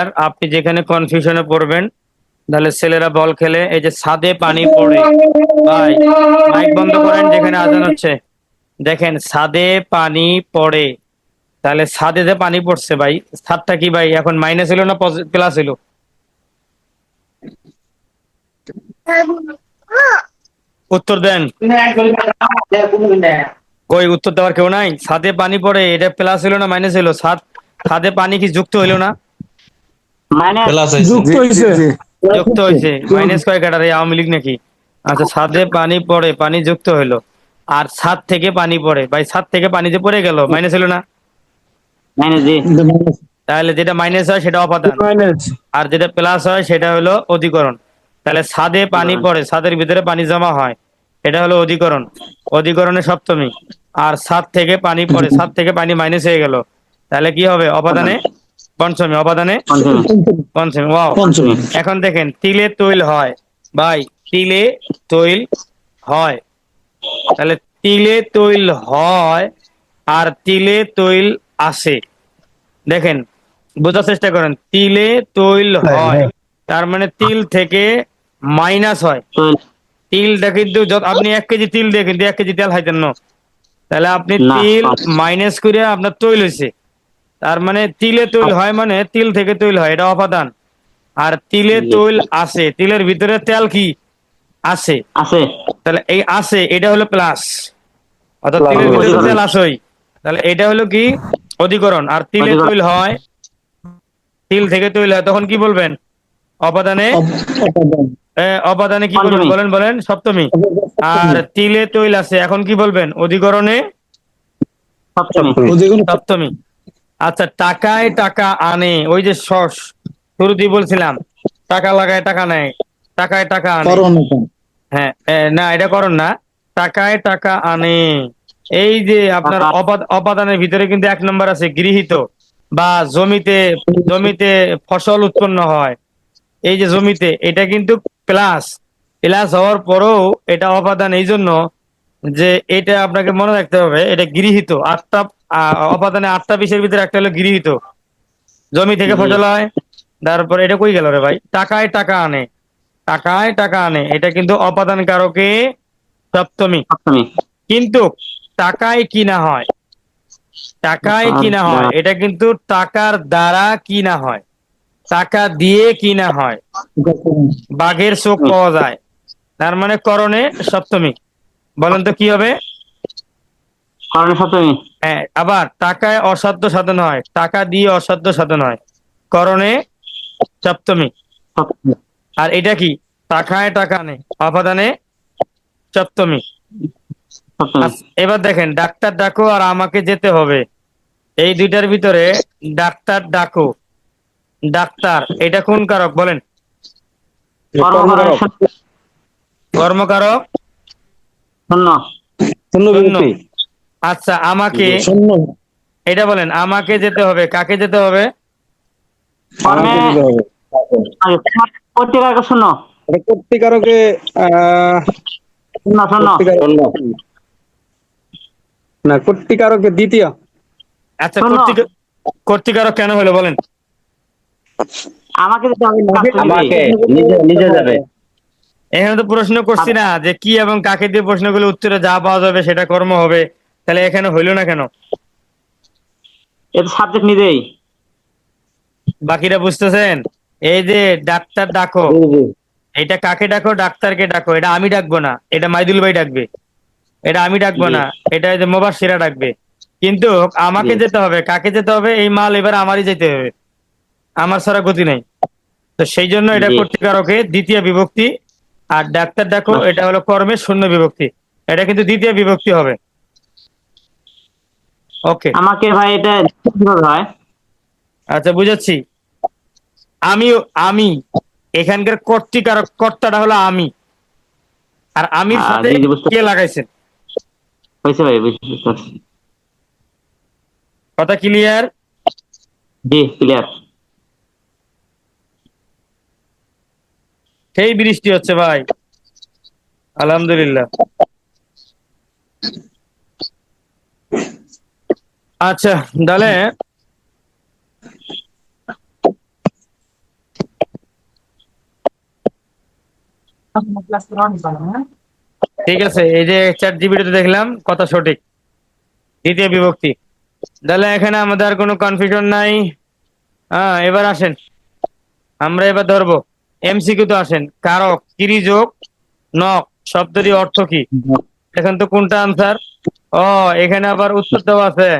আর আপনি যেখানে কনফিউশনে পড়বেন, তাহলে ছেলেরা বল খেলে, এই যে ছাদে পানি পড়ে। ভাই মাইক বন্ধ করেন যেখানে আজান হচ্ছে। দেখেন, ছাদে পানি পড়ে। তাহলে ছাদে যে পানি পড়ছে ভাই, ছাদটা কি ভাই, এখন মাইনাস ছিল না প্লাস ছিল? উত্তর দেন। কই, উত্তর দেওয়ার কেউ নাই? ছাদে পানি পড়ে, এটা প্লাস ছিল না মাইনাস ছিল? ছাদ ছাদে পানি কি যুক্ত হইল না? মানে যুক্ত হয়েছে। মাইনাস কয় কাটার আওয়ামী লীগ নাকি? আচ্ছা ছাদে পানি পড়ে পানি যুক্ত হইল। আর ছাদ থেকে পানি পড়ে। ভাই ছাদ থেকে পানি যে পড়ে গেল মাইনাস হলো না? তাহলে যেটা মাইনাস হয় সেটা অপাদান। আর যেটা প্লাস হয় সেটা হলো অধিকরণ। তাহলে ছাদে পানি পড়ে ছাদের ভিতরে পানি জমা হয় এটা হলো অধিকরণ। অধিকরণে সপ্তমী। আর ছাদ থেকে পানি পড়ে ছাদ থেকে পানি মাইনাস হয়ে গেল। তাহলে কি হবে? অপাদানে? পঞ্চমী অপাদানে পঞ্চমী। পঞ্চমী ওয়াও এখন দেখেন তিলে তৈল হয়। ভাই তিলে তৈল হয়। তাহলে তিলে তৈল হয় আর তিলে তৈল আসে। দেখেন বোঝার চেষ্টা করেন তিলে তৈল হয় তার মানে তিল থেকে মাইনাস হয়। তিলটা কিন্তু যত আপনি এক কেজি তিল দিয়ে কিন্তু এক কেজি তেল খাইতেন না? তাহলে আপনি তিল। মাইনাস করে আপনার তৈল হয়েছে তার মানে তিলে তৈল হয় মানে তিল থেকে তৈল হয় এটা অপাদান। আর তিলে তৈল আছে তিলের ভিতরে তেল কি? আছে। আছে। তাহলে এই আছে এটা হলো প্লাস। অর্থাৎ তিলের ভিতরে তেল আসই। তাহলে এটা হলো কি? অধিকরণ। আর তিলে তৈল হয় তিল থেকে তৈল হয় তখন কি বলবেন? অপাদানে? অপাদানে। কি বলবেন? বলেন বলেন সপ্তমী। আর তিলে তৈল আছে এখন কি বলবেন? অধিকরণে? সপ্তমী। সপ্তমী। আচ্ছা টাকায় টাকা আনে। ওই যে সস শুরুতেই বলছিলাম। টাকা লাগায় টাকা নেয় টাকায় টাকা আনে। হ্যাঁ না এটা করুন না। টাকায় টাকা আনে। এই যে আপনার অপাদানের ভিতরে কিন্তু এক নম্বর আছে গৃহীত। বা জমিতে জমিতে ফসল উৎপন্ন হয়। এই যে জমিতে এটা কিন্তু প্লাস। প্লাস হওয়ার পরেও এটা অপাদান এই জন্য যে এটা আপনাকে মনে রাখতে হবে এটা গৃহীত। আটটা অপাদানে আটটা বিষয়ের ভিতরে একটা হলো গৃহীত। জমি থেকে ফসল হয় তারপর এটা কই গেল রে ভাই? টাকায় টাকা আনে। টাকায় টাকা আনে। এটা কিন্তু অপাদান কারকে সপ্তমী। কিন্তু টাকায় কিনা হয়। টাকায় কিনা হয়। এটা কিন্তু টাকার দ্বারা কিনা হয়। টাকা দিয়ে কিনা হয়। বাঘের চোখ পাওয়া যায়। তার মানে করণে সপ্তমী। বলেন তো কি হবে? হ্যাঁ আবার টাকায় অসাধ্য সাধন হয়। টাকা দিয়ে অসাধ্য সাধন হয়। করণে সপ্তমী। আর এটা কি? টাকায় টাকা নেই অপাদানে সপ্তমী। সপ্তমী। আচ্ছা, এবার দেখেন ডাক্তার ডাকো আর আমাকে যেতে হবে। এই দুইটার ভিতরে ডাক্তার ডাকো। ডাক্তার এটা কোন কারক বলেন? কর্মকারক। শূন্য শূন্য। আচ্ছা আমাকে এটা বলেন আমাকে যেতে হবে কাকে যেতে হবে? শূন্য। কর্তিকারকে শূন্য শূন্য। না কর্তিকারকে দ্বিতীয়। আচ্ছা কর্তৃকারক কেন হলো বলেন। আমাকে দিতে হবে আমাকে। নিজে নিজে যাবে। এখানে তো প্রশ্ন করছি না যে কি এবং কাকে দিয়ে প্রশ্নগুলো উত্তরে যা পাওয়া যাবে সেটা কর্ম হবে। তাহলে এখানে হইল না কেন? এটা সাবজেক্ট নিজেই। বাকিরা বুঝতেছেন? এই যে ডাক্তার ডাকো। এটা কাকে ডাকো? ডাক্তারকে ডাকো। এটা আমি ডাকবো না। এটা মাইদুল ভাই ডাকবে। এটা আমি ডাকবো না। এটা এই যে মোবাসিরা ডাকবে। কিন্তু আমাকে যেতে হবে। কাকে যেতে হবে? এই মাল এবার আমারই যেতে হবে। আমার ছাড়া গতি নাই। তো সেই জন্য এটা। কর্তৃকারকে দ্বিতীয় বিভক্তি। আর ডাক্তার ডাকো। এটা হলো কর্মের শূন্য বিভক্তি। এটা কিন্তু দ্বিতীয় বিভক্তি হবে। ওকে আমাকে ভাই এটা হয়। আচ্ছা বুঝাচ্ছি। আমি আমি এখানকার কর্তৃকারক কর্তাটা হলো আমি। আর সাথে বুঝতে- কে লাগাইছেন? হয়েছে ভাই কথা ক্লিয়ার জি ক্লিয়ার সেই বৃষ্টি হচ্ছে ভাই। আলহামদুলিল্লাহ। আচ্ছা তাহলে ঠিক আছে এই যে চ্যাট জিবিটিতে দেখলাম কথা সঠিক। দ্বিতীয় বিভক্তি। তাহলে এখানে আমাদের আর কোনো কনফিউশন নাই। হ্যাঁ এবার আসেন। আমরা এবার ধরবো। এমসিকিউ তো আসেন। কারক কিরি যোগ নক শব্দটি অর্থ কি? এখন তো কোনটা আনসার ও এখানে আবার উত্তর দেওয়া আছে।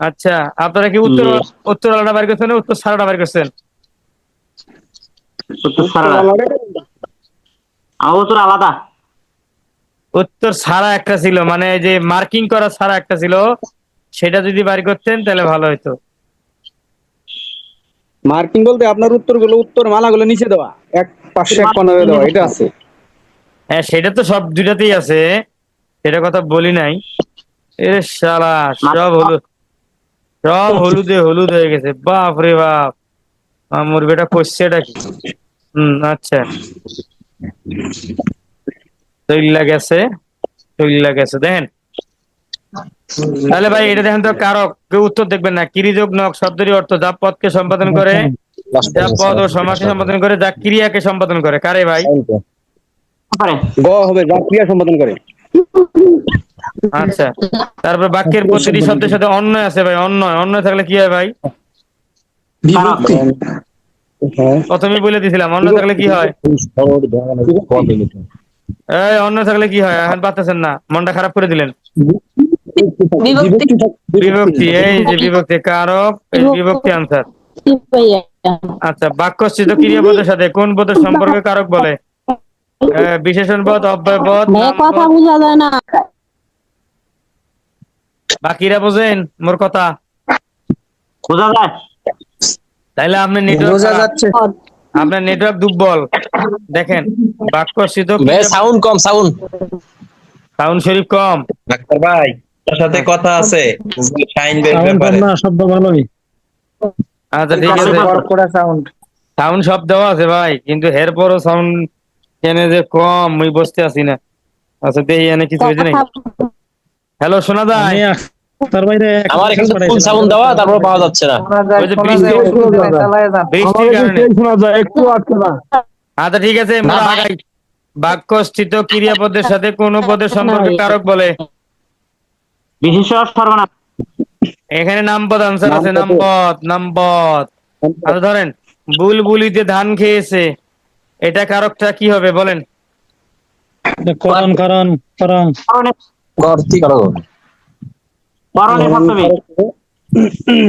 আচ্ছা আপনারা কি উত্তর উত্তর আলাদা বার করছেন না? উত্তর সারাটা বার করছেন? উত্তর সারা উত্তর আলাদা। উত্তর সারা একটা ছিল মানে যে মার্কিং করা সারা একটা ছিল সেটা যদি বাড়ি করতেন তাহলে ভালো হতো মার্কিং বলতে আপনার উত্তরগুলো উত্তর মালাগুলো নিচে দেওয়া। এক পাশে এক কর্নারে দেওয়া এটা আছে। হ্যাঁ সেটা তো সব দুইটাতেই আছে। সেটা কথা বলি নাই। এ শালা সব হলুদ সব হলুদে হলুদ হয়ে গেছে। বাপ রে বাপ। আমার বেটা কোশ্চেটা কি? হম আচ্ছা। তৈলা গেছে তৈলা গেছে দেখেন। তাহলে ভাই এটা দেখেন তো কারক কেউ উত্তর দেখবেন না। কিরিযোগ নক শব্দেরই অর্থ যা পদকে সম্পাদন করে যা পদ ও সমাজকে সম্পাদন করে যা ক্রিয়াকে সম্পাদন করে। কারে ভাই? গ হবে যা ক্রিয়া সম্পাদন করে। আচ্ছা তারপর বাক্যের প্রতিটি শব্দের সাথে অন্য আছে ভাই অন্য অন্য থাকলে কি হয় ভাই? বিভক্তি। হ্যাঁ বলে দিছিলাম অন্য থাকলে কি হয়? এই অন্য থাকলে কি হয়? এখন পাচ্ছেন না মনটা খারাপ করে দিলেন। বিভক্তি। বিভক্তি এই যে বিভক্তি কারক এই বিভক্তি। আনসার আচ্ছা বাক্যস্থিত ক্রিয়াপদের সাথে কোন পদের সম্পর্কে কারক বলে? বিশেষণ পদ অব্যয় পদ কথা বোঝা যায় না। বাকিরা বোঝেন মোর কথা? বোঝা যায়। তাইলে আপনি বোঝা নেটওয়ার্ক যাচ্ছে। আপনার নেটওয়ার্ক দুর্বল। দেখেন বাক্যস্থিত ভাই সাউন্ড কম সাউন্ড। সাউন্ড শরীফ কম। ডাক্তার ভাই তার সাথে কথা আছে। শাইন বের ব্যাপারে। শব্দ ভালোই। আচ্ছা ঠিক আছে। সাউন্ড সাউন্ড দেওয়া আছে ভাই কিন্তু এর পরও সাউন্ড কেন যে কম মুই বসতে আছি না। আচ্ছা দেখি এনে কিছু হয়েছে নাকি? হ্যালো শোনা যায়? তার বাইরে আমার এখানে ফুল সাউন্ড তারপর পাওয়া যাচ্ছে না। ওই যে বৃষ্টি বৃষ্টির কারণে শোনা যায় একটু আটকে না আচ্ছা ঠিক আছে। বাক্যস্থিত ক্রিয়াপদের সাথে কোন পদের সম্পর্কে কারক বলে। বিশেষ সর্বনাম এখানে নামপদ আনসার আছে নামপদ নামপদ। আচ্ছা ধরেন বুলবুলিতে ধান খেয়েছে। এটা কারকটা কি হবে বলেন? করণ করণ করণ। করো করণে। সপ্তমী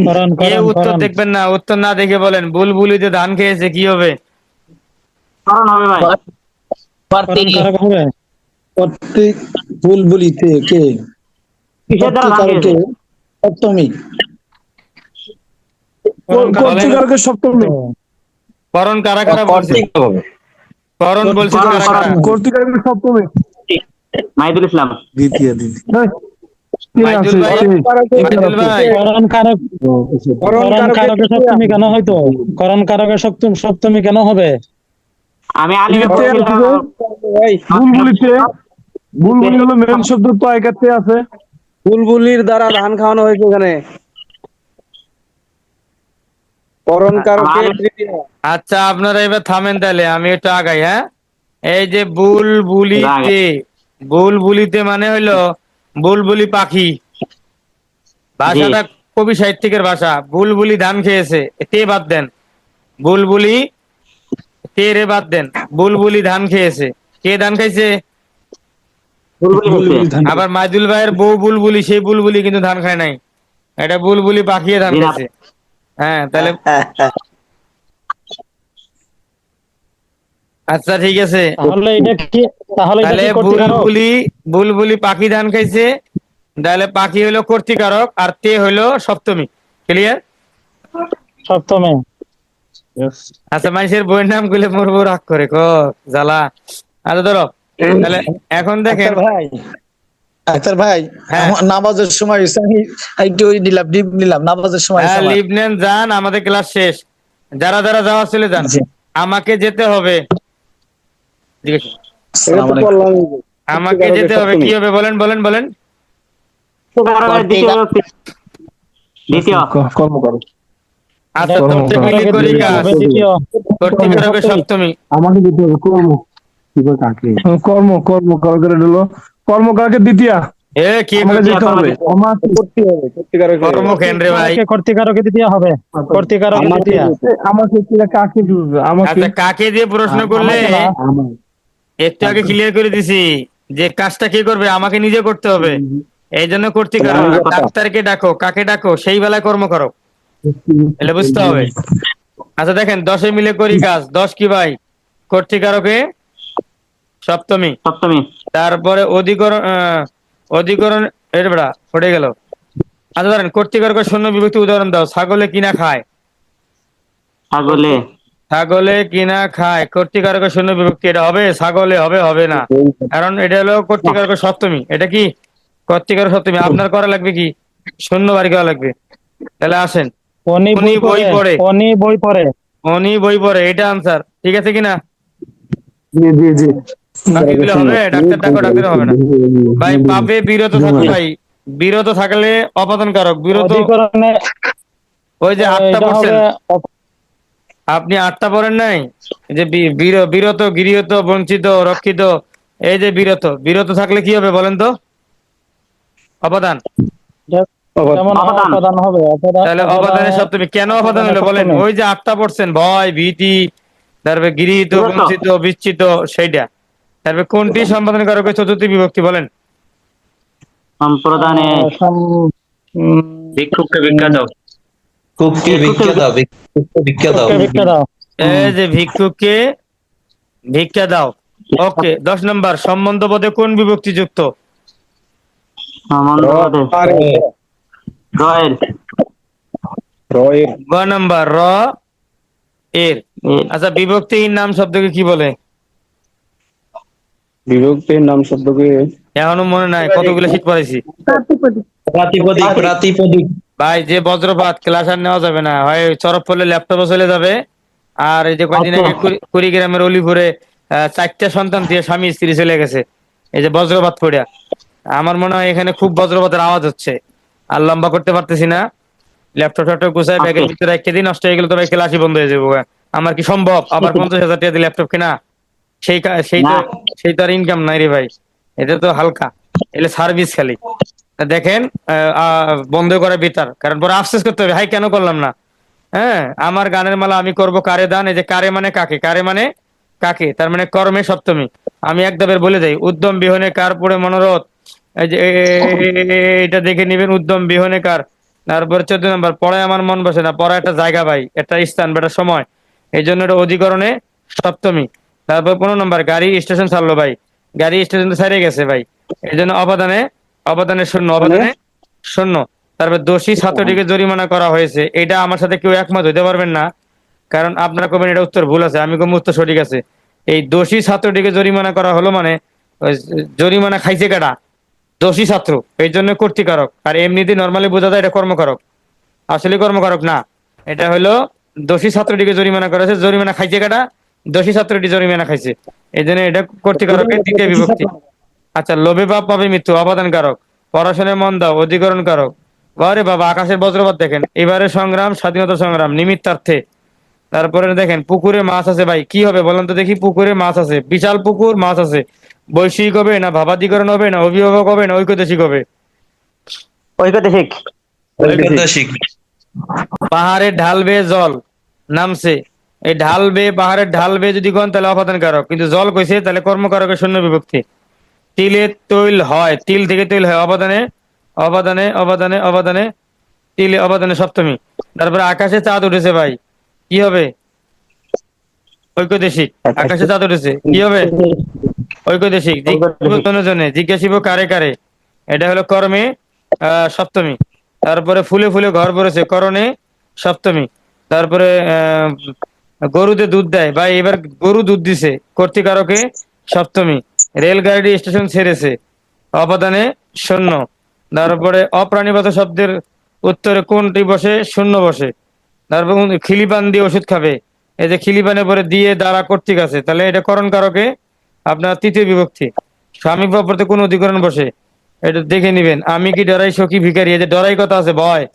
করণ কে উত্তর দেখবেন না উত্তর না দেখে বলেন। বুলবুলিতে ধান খেয়েছে কি হবে? করণ হবে ভাই। প্রত্যেক বুলবুলিতে কে? সপ্তমী। করণ কারা কারা করণ বলছে করণ, কারা কারা করণ। সপ্তমী ইসলাম। দ্বিতীয় দিন মাইদুল মাইদুল কারকের সপ্তমী কেন হয়তো করণ কারকের সপ্তম সপ্তমী কেন হবে? আমি বুলবুলি হলো মেন শব্দ তো আছে। বুলবুলির দ্বারা ধান খাওয়ানো হয়েছে ওখানে করণ কারকের তৃতীয় আচ্ছা আপনারা এবার থামেন তাহলে আমি একটু আগাই হ্যাঁ? এই যে বুলবুলিতে বুলবুলিতে মানে হইল বুলবুলি পাখি। ভাষাটা কবি সাহিত্যিকের ভাষা। বুলবুলি ধান খেয়েছে তে বাদ দেন। বুলবুলি তে রে বাদ দেন। বুলবুলি ধান খেয়েছে। কে ধান খাইছে? আবার মাইদুল ভাইয়ের বউ বুলবুলি সেই বুলবুলি কিন্তু ধান খায় নাই। এটা বুলবুলি পাখিয়ে ধান খাইছে। হ্যাঁ তাহলে আচ্ছা ঠিক আছে। তাহলে এটা কি বুলবুলি বুলবুলি পাখি ধান খাইছে। তাহলে পাখি হইল কর্তিকারক আর তে হইল সপ্তমী। ক্লিয়ার সপ্তমী। আচ্ছা মানুষের বইয়ের নামগুলো মোর রাগ করে ক জ্বালা। আচ্ছা ধরো তাহলে এখন দেখেন ভাই। ডাক্তার ভাই হ্যাঁ। নামাজের সময় আমি একটু ওই নিলাম ডিপ নিলাম নামাজের সময় হ্যাঁ লিভ নেন যান আমাদের ক্লাস শেষ যারা যারা যাওয়া চলে যান আমাকে যেতে হবে। আমাকে যেতে হবে কি হবে বলেন বলেন বলেন করো আচ্ছা করি সপ্তমী আমাকে দিতে হবে কর্ম কর্ম কর্ম কারকের হলো কর্ম কারকের দ্বিতীয়া। এ কি যেতে হবে। কাকে আচ্ছা দিয়ে প্রশ্ন করলে? একটু আগে ক্লিয়ার করে দিছি যে কাজটা কে করবে? আমাকে নিজে করতে হবে। এই জন্য করতে ডাক্তারকে ডাকো। কাকে ডাকো? সেই বেলায় কর্ম করো। এলে বুঝতে হবে। আচ্ছা দেখেন দশে মিলে করি কাজ। দশ কি ভাই? কর্তিকারকে সপ্তমী। সপ্তমী। তারপরে অধিকরণ আহ, অধিকরণ এর বেড়া পড়ে গেল। আচ্ছা ধরেন কর্তিকারক শূন্য বিভক্তি উদাহরণ দাও। ছাগলে কিনা খায়? ছাগলে। ছাগলে কিনা খায়? কর্তিকারক শূন্য বিভক্তি এটা হবে ছাগলে হবে হবে না। কারণ এটা হলো কর্তিকারক সপ্তমী। এটা কি? কর্তিকারক সপ্তমী। আপনার করা লাগবে কি? শূন্য বাড়ি করা লাগবে। তাহলে আসেন। অনি বই বই পড়ে। অনি বই পড়ে। অনি বই পড়ে এটা আনসার ঠিক আছে কিনা? জি জি জি। হবে ডাক্তার ডাকো ডাক্তার হবে না। ভাই পাপে বিরত থাকো ভাই বিরত থাকলে অপাদান কারক বিরত ওই যে আটটা পড়ছেন। আপনি আটটা পড়েন নাই? যে বিরত গৃহীত বঞ্চিত রক্ষিত এই যে বিরত বিরত থাকলে কি হবে বলেন তো? অবদান। তাহলে অবদানের সপ্তমী কেন অবদান হলো বলেন? ওই যে আটটা পড়ছেন ভয় ভীতি তারপরে গৃহীত। বঞ্চিত বিচ্ছিত সেইটা। তারপরে কোনটি সম্পাদন কারক চতুর্থী বিভক্তি বলেন? সম্প্রদানে ভিক্ষুককে ভিক্ষা দাও। কুককে ভিক্ষা দাও ভিক্ষুককে ভিক্ষা দাও। ভিক্ষা ভিক্ষা দাও। এই যে ভিক্ষুককে ভিক্ষা দাও। ওকে দশ নম্বর সম্বন্ধ পদে কোন বিভক্তি যুক্ত? গ নম্বর র এর। আচ্ছা বিভক্তিহীন নাম শব্দকে কি বলে? বিভক্তির নাম শব্দকে এখনও মনে নাই কতগুলো শীত প্রাতিপদিক প্রাতিপদিক ভাই যে বজ্রপাত ক্লাস আর নেওয়া যাবে না। হয় চরপ পড়লে ল্যাপটপে চলে যাবে আর এই যে কয়দিন আগে কুড়িগ্রামের অলিপুরে চারটা সন্তান দিয়ে স্বামী স্ত্রী চলে গেছে এই যে বজ্রপাত পড়িয়া আমার মনে হয় এখানে খুব বজ্রপাতের আওয়াজ হচ্ছে। আর লম্বা করতে পারতেছি না। ল্যাপটপ ট্যাপটপ গুছায় ব্যাগের ভিতরে রেখে দিন নষ্ট হয়ে গেলে তো ভাই ক্লাসই বন্ধ হয়ে যাব। আমার কি সম্ভব? আবার পঞ্চাশ হাজার টাকা দিয়ে ল্যাপটপ কিনা? সেই সেই তো সেই তো আর ইনকাম নাই রে ভাই। এটা তো হালকা। এলে সার্ভিস খালি। দেখেন বন্ধ করা বেটার কারণ পরে আফসোস করতে হবে হাই কেন করলাম না? হ্যাঁ আমার গানের মালা আমি করব কারে দান? এই যে কারে মানে কাকে? কারে মানে কাকে? তার মানে কর্মে সপ্তমী। আমি একদমের বলে যাই উদ্যম বিহনে কার পড়ে মনোরথ? এটা দেখে নিবেন উদ্যম বিহনে কার? তারপর চোদ্দ নম্বর পড়ায় আমার মন বসে না পড়া একটা জায়গা ভাই একটা স্থান বা একটা সময়। এই জন্য এটা অধিকরণে সপ্তমী। তারপর পনেরো নম্বর, গাড়ি স্টেশন ছাড়লো ভাই। গাড়ি স্টেশন তো ছাড়িয়ে গেছে ভাই। এই জন্য অবদানে অবদানে শূন্য অবদানে শূন্য। তারপর দোষী ছাত্রটিকে জরিমানা করা হয়েছে। এটা আমার সাথে কেউ একমত হইতে পারবেন না। কারণ আপনারা কবেন এটা উত্তর ভুল আছে, আমি কম উত্তর সঠিক আছে। এই দোষী ছাত্রটিকে জরিমানা করা হলো মানে জরিমানা খাইছে কাটা দোষী ছাত্র। এই জন্য কর্তৃকারক। আর এমনিতে নর্মালি বোঝা যায় এটা কর্মকারক। আসলে কর্মকারক না। এটা হলো দোষী ছাত্রটিকে জরিমানা করা হয়েছে। জরিমানা খাইছে কাটা দোষী ছাত্রটি জরিমানা খাইছে। এই জন্য এটা কর্তৃকারকের দ্বিতীয় বিভক্তি। আচ্ছা লোভে পাপ পাবে মৃত্যু অবদান কারক। পড়াশোনায় মন দাও অধিকরণ কারক। বারে বাবা আকাশের বজ্রপাত দেখেন। এবারে সংগ্রাম স্বাধীনতা সংগ্রাম নিমিত্তার্থে। তারপরে দেখেন পুকুরে মাছ আছে ভাই কি হবে বলেন তো দেখি পুকুরে মাছ আছে। বিশাল পুকুর মাছ আছে। বৈশ্বিক হবে না ভাবাধিকরণ হবে না অভিভাবক হবে না ঐক্যদেশিক হবে। ঐকদেশিক পাহাড়ে ঢাল বেয়ে জল নামছে। এই ঢাল বেয়ে পাহাড়ের ঢাল বেয়ে যদি কোন তাহলে অপাদান কারক কিন্তু জল কইছে তাহলে কর্মকারকের শূন্য বিভক্তি। তিলে তৈল হয় তিল থেকে তৈল হয় অবদানে অবদানে অবদানে অবদানে তিলে অবদানে সপ্তমী। তারপরে আকাশে চাঁদ উঠেছে ভাই কি হবে? ঐক্যদেশিক। আকাশে চাঁদ উঠেছে কি হবে? ঐক্যদেশিক। জনে জিজ্ঞাসিব কারে কারে। এটা হলো কর্মে আহ, সপ্তমী। তারপরে ফুলে ফুলে ঘর ভরেছে করণে সপ্তমী। তারপরে আহ, গরুতে দুধ দেয়। ভাই, এবার গরু দুধ দিছে। কর্তিকারকে সপ্তমী। রেলগাড়ি স্টেশন ছেড়েছে। অবদানে শূন্য। তারপরে অপ্রাণীগত শব্দের উত্তরে কোনটি বসে? শূন্য বসে। তারপর খিলিপান দিয়ে ওষুধ খাবে। এই যে খিলিপানে পরে দিয়ে দ্বারা কর্তৃক আছে। তাহলে এটা করণ কারকে আপনার তৃতীয় বিভক্তি। স্বামী পরতে কোন অধিকরণ বসে। এটা দেখে নিবেন। আমি কি ডরাই সখী ভিখারি? এই যে ডরাই কথা আছে, ভয়।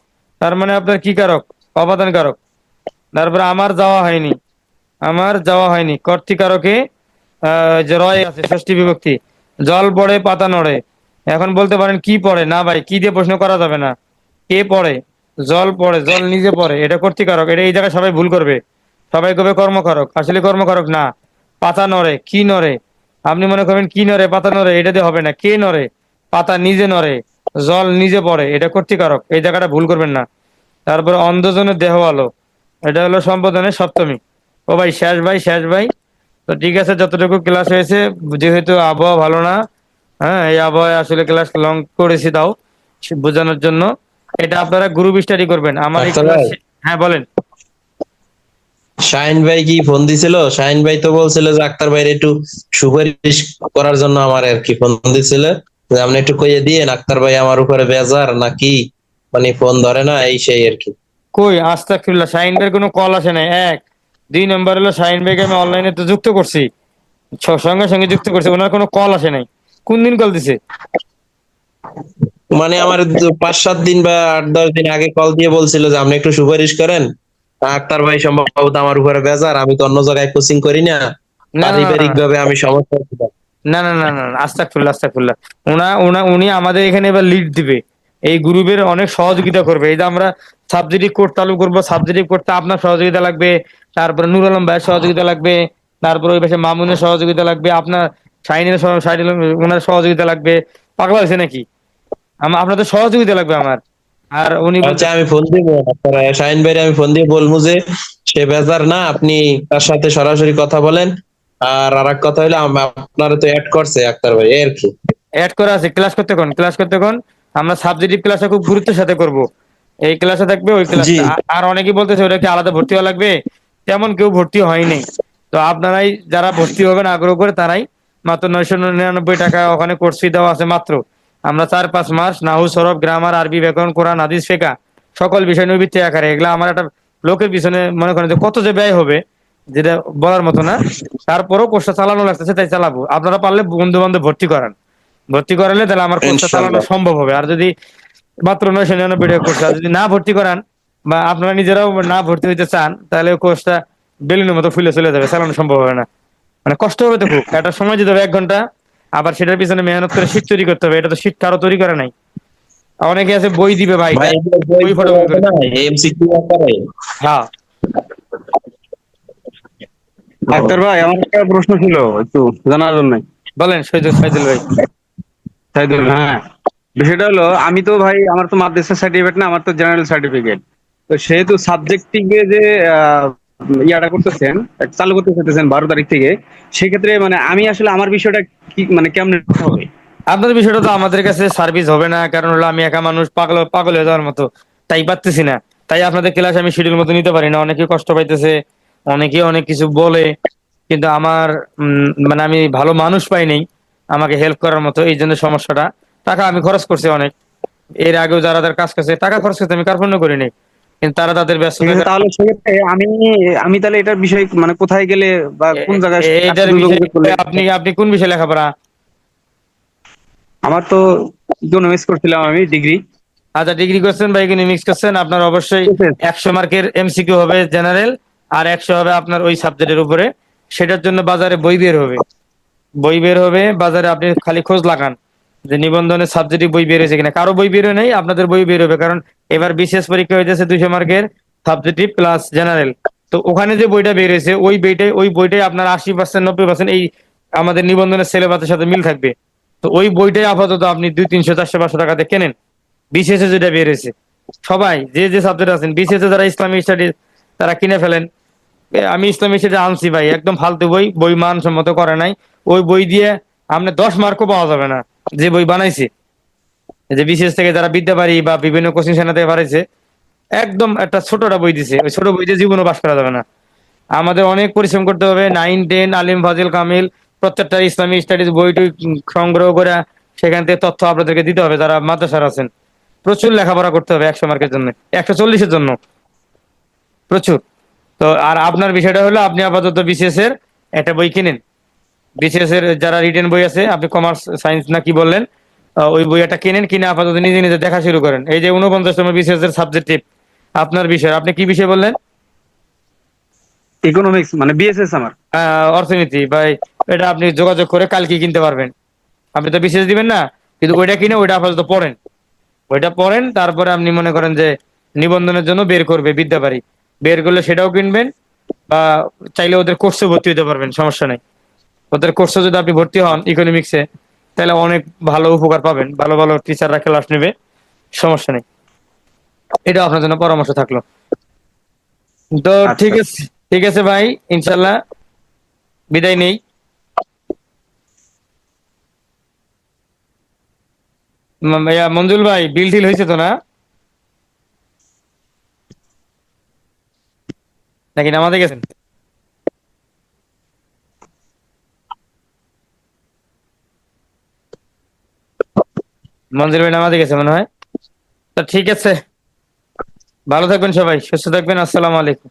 তার মানে আপনার কি কারক? অবাদান কারক তারপরে আমার যাওয়া হয়নি। আমার যাওয়া হয়নি। কর্তৃকারকে যে রয় আছে, ষষ্ঠী বিভক্তি, জল পড়ে, পাতা নড়ে। এখন বলতে পারেন, কি পড়ে? না ভাই, কি দিয়ে প্রশ্ন করা যাবে না। কে পড়ে? জল পড়ে, জল নিজে পড়ে। এটা কর্তিকারক, এটা এই জায়গায় সবাই ভুল করবে। সবাই কবে কর্মকারক? আসলে কর্মকারক না। পাতা নড়ে, কি নড়ে? আপনি মনে করবেন, কি নড়ে, পাতা নড়ে? এটা দিয়ে হবে না। কে নড়ে? পাতা নিজে নড়ে, জল নিজে পড়ে। এটা কর্তিকারক, এই জায়গাটা ভুল করবেন না। তারপরে অন্ধজনের দেহ আলো। এটা হলো সম্বোধনের সপ্তমী। ও ভাই শেষ ভাই শেষ ভাই। তো ঠিক আছে যতটুকু ক্লাস হয়েছে যেহেতু আবহাওয়া ভালো না হ্যাঁ এই আবহাওয়ায় আসলে ক্লাস লং করেছি তাও বোঝানোর জন্য। এটা আপনারা গ্রুপ স্টাডি করবেন। আমার আচ্ছা। হ্যাঁ বলেন। শাহিন ভাই কি ফোন দিছিল? শাহিন ভাই তো বলছিল যে আক্তার ভাইয়ের একটু সুপারিশ করার জন্য আমার আর কি ফোন দিছিল। যে আপনি একটু কইয়ে দিয়েন আক্তার ভাই আমার উপরে বেজার নাকি? মানে ফোন ধরে না এই সেই আর কি। কই? আস্তাকফিরুল্লাহ শাহিন ভাইয়ের কোনো কল আসে নাই। এক। দুই নম্বর হলো শাহিন ভাইকে আমি অনলাইনে তো যুক্ত করছি। সঙ্গে সঙ্গে যুক্ত করছি ওনার কোনো কল আসে নাই। কোন দিন কল দিছে? মানে আমার পাঁচ সাত দিন বা আট দশ দিন আগে কল দিয়ে বলছিল যে আপনি একটু সুপারিশ করেন। আক্তার ভাই সম্ভবত আমার উপরে বেজার আমি তো অন্য জায়গায় কোচিং করি না। পারিবারিক ভাবে আমি সমস্যা না না না না আস্তাকফিরুল্লাহ আস্তাকফিরুল্লাহ ওনা ওনা উনি আমাদের এখানে এবার লিড দিবে। এই গ্রুপের অনেক সহযোগিতা করবে। এই যে আমরা সাবজেক্টিভ কোর্ট চালু করব সাবজেক্টিভ করতে আপনার সহযোগিতা লাগবে তারপরে নুর আলম ভাইয়ের সহযোগিতা লাগবে তারপরে ওই পাশে মামুনের সহযোগিতা লাগবে আপনার শাহিনের শাহিন ওনার সহযোগিতা লাগবে। পাগলা হয়েছে নাকি? আপনাদের সহযোগিতা লাগবে আমার। আর উনি বলছে- আচ্ছা আমি ফোন দিব শাহিন ভাই আমি ফোন দিয়ে বলব যে সে বেজার না আপনি তার সাথে সরাসরি কথা বলেন। আর আর এক কথা হলো আম- আপনারা তো অ্যাড করছে আক্তার ভাই এই আর কি। অ্যাড করা আছে ক্লাস করতে কোন? ক্লাস করতে কোন? আমরা সাবজেক্টিভ ক্লাসটা খুব গুরুত্বের সাথে করব। এই ক্লাসে থাকবে ওই ক্লাস আর অনেকেই বলতেছে ওটা কি আলাদা ভর্তি হওয়া লাগবে। তেমন কেউ ভর্তি হয়নি। তো আপনারাই যারা ভর্তি হবেন আগ্রহ করে তারাই মাত্র নয়শো নিরানব্বই টাকা ওখানে কোর্স ফি দেওয়া আছে মাত্র। আমরা চার পাঁচ মাস নাহু সরব গ্রামার আরবি ব্যাকরণ কোরআন হাদিস শেখা সকল বিষয় নিয়ে ভিত্তি আকারে। এগুলা আমার একটা লোকের পিছনে মনে করেন যে কত যে ব্যয় হবে যেটা বলার মতো না। তারপরেও কোর্সটা চালানো লাগতেছে তাই চালাবো। আপনারা পারলে বন্ধু বান্ধব ভর্তি করান। ভর্তি করালে তাহলে আমার কোর্সটা চালানো সম্ভব হবে। আর যদি মাত্র নয়শো নিরানব্বই টাকা কোর্স আর যদি না ভর্তি করান বা আপনারা নিজেরাও না ভর্তি হইতে চান তাহলে কোর্সটা বেলুনের মতো ফুলে চলে যাবে চালানো সম্ভব হবে না। মানে কষ্ট হবে তো খুব। একটা সময় দিতে হবে এক ঘণ্টা। আবার সেটার পিছনে মেহনত করে শীত তৈরি করতে হবে এটা তো শীত কারও তৈরি করে নাই। অনেকে আছে বই দিবে ভাই। বই ফটো হ্যাঁ ডাক্তার ভাই আমার একটা প্রশ্ন ছিল একটু জানার জন্য। বলেন সৈদুল সৈদুল ভাই। সাইদুল হ্যাঁ। বিষয়টা হলো, আমি তো ভাই, আমার তো মাদ্রাসা সার্টিফিকেট না, আমার তো জেনারেল সার্টিফিকেট তো সেহেতু সাবজেক্টিভে যে ইয়াটা করতেছেন, চালু করতে চাইতেছেন বারো তারিখ থেকে, সেক্ষেত্রে মানে আমি আসলে আমার বিষয়টা কি মানে কেমন হবে? আপনার বিষয়টা তো আমাদের কাছে সার্ভিস হবে না, কারণ হলো আমি একা মানুষ পাগল পাগল হয়ে যাওয়ার মতো, তাই পারতেছি না। তাই আপনাদের ক্লাস আমি শিডিউল মতো নিতে পারি না, অনেকে কষ্ট পাইতেছে, অনেকে অনেক কিছু বলে, কিন্তু আমার মানে আমি ভালো মানুষ পাই নাই। আমাকে হেল্প করার মতো এই জন্য সমস্যাটা। টাকা আমি খরচ করছি অনেক। এর আগেও যারা তাদের কাজ করছে টাকা খরচ করতে আমি কার্পণ্য করিনি। কিন্তু তারা তাদের তাহলে সেক্ষেত্রে আমি আমি তাহলে এটার বিষয় মানে কোথায় গেলে বা কোন জায়গায় এটার বিষয়ে আপনি আপনি কোন বিষয়ে লেখাপড়া? আমার তো ইকোনমিক্স করছিলাম আমি ডিগ্রি আচ্ছা ডিগ্রি করছেন বা ইকোনমিক্স করছেন আপনার অবশ্যই একশো মার্কের এমসিকিউ হবে জেনারেল আর একশো হবে আপনার ওই সাবজেক্টের উপরে। সেটার জন্য বাজারে বই বের হবে। বই বের হবে, বাজারে আপনি খালি খোঁজ লাগান যে নিবন্ধনের সাবজেক্টিভ বই বের হয়েছে কিনা। কারও বই বেরো নেই, আপনাদের বই বের হবে, কারণ এবার বিশেষ পরীক্ষা হয়েছে দুইশো মার্কের সাবজেক্টিভ প্লাস জেনারেল তো ওখানে যে বইটা বের হয়েছে, ওই বইটাই ওই বইটাই আপনার আশি পার্সেন্ট নব্বই পার্সেন্ট এই আমাদের নিবন্ধনের সিলেবাসের সাথে মিল থাকবে। তো ওই বইটাই আপাতত আপনি দুই তিনশো চারশো পাঁচশো টাকাতে কেনেন, বিশেষে যেটা বের হয়েছে। সবাই, যে যে সাবজেক্ট আছেন, বিশেষে যারা ইসলামিক স্টাডি তারা কিনে ফেলেন। আমি ইসলামী স্টাডি আনছি ভাই, একদম ফালতু বই বই মানসম্মত করে নাই। ওই বই দিয়ে আপনি দশ মার্কও পাওয়া যাবে না, যে বই বানাইছে। যে বিশেষ থেকে যারা বিদ্যাবাড়ি বা বিভিন্ন কোচিং সেন্টার থেকে বানাইছে, একদম একটা ছোটটা বই দিছে, ওই ছোট বই দিয়ে জীবনও বাস করা যাবে না। আমাদের অনেক পরিশ্রম করতে হবে, নাইন, টেন, আলিম, ফাজিল, কামিল, প্রত্যেকটা ইসলামী স্টাডিজ বইটি সংগ্রহ করে সেখান থেকে তথ্য আপনাদেরকে দিতে হবে, যারা মাদ্রাসার আছেন। প্রচুর লেখাপড়া করতে হবে একশো মার্কের জন্য, একশো চল্লিশের জন্য। প্রচুর। তো আর আপনার বিষয়টা হলো আপনি আপাতত বিসিএস এর একটা বই কিনেন। বিসিএস এর যারা রিটেন বই আছে আপনি কমার্স সায়েন্স না কি বললেন ওই বই একটা কিনেন কিনে আপাতত নিজে নিজে দেখা শুরু করেন। এই যে উনপঞ্চাশতম বিসিএস এর সাবজেক্টিভ আপনার বিষয় আপনি কি বিষয় বললেন? ইকোনমিক্স মানে বিএসএস আমার। অর্থনীতি বা এটা আপনি যোগাযোগ করে কালকে কিনতে পারবেন। আপনি তো বিশেষ দিবেন না কিন্তু ওইটা কিনে ওইটা আপাতত পড়েন। ওইটা পড়েন তারপরে আপনি মনে করেন যে নিবন্ধনের জন্য বের করবে বিদ্যাবাড়ি। বের করলে সেটাও কিনবেন বা চাইলে ওদের কোর্সে ভর্তি হতে পারবেন সমস্যা নেই। ওদের কোর্সে যদি আপনি ভর্তি হন ইকোনমিক্সে তাহলে অনেক ভালো উপকার পাবেন। ভালো ভালো টিচাররা ক্লাস নেবে সমস্যা নেই। এটা আপনার জন্য পরামর্শ থাকল। তো আচ্ছা। ঠিক আছে ঠিক আছে ভাই ইনশাল্লাহ বিদায় নেই। মঞ্জুল ভাই বিল টিল হয়েছে তো না? নাকি নামাজে গেছেন? মঞ্জুর ভাই নামাজে গেছে মনে হয়। তা ঠিক আছে। ভালো থাকবেন সবাই, সুস্থ থাকবেন, আসসালামু আলাইকুম।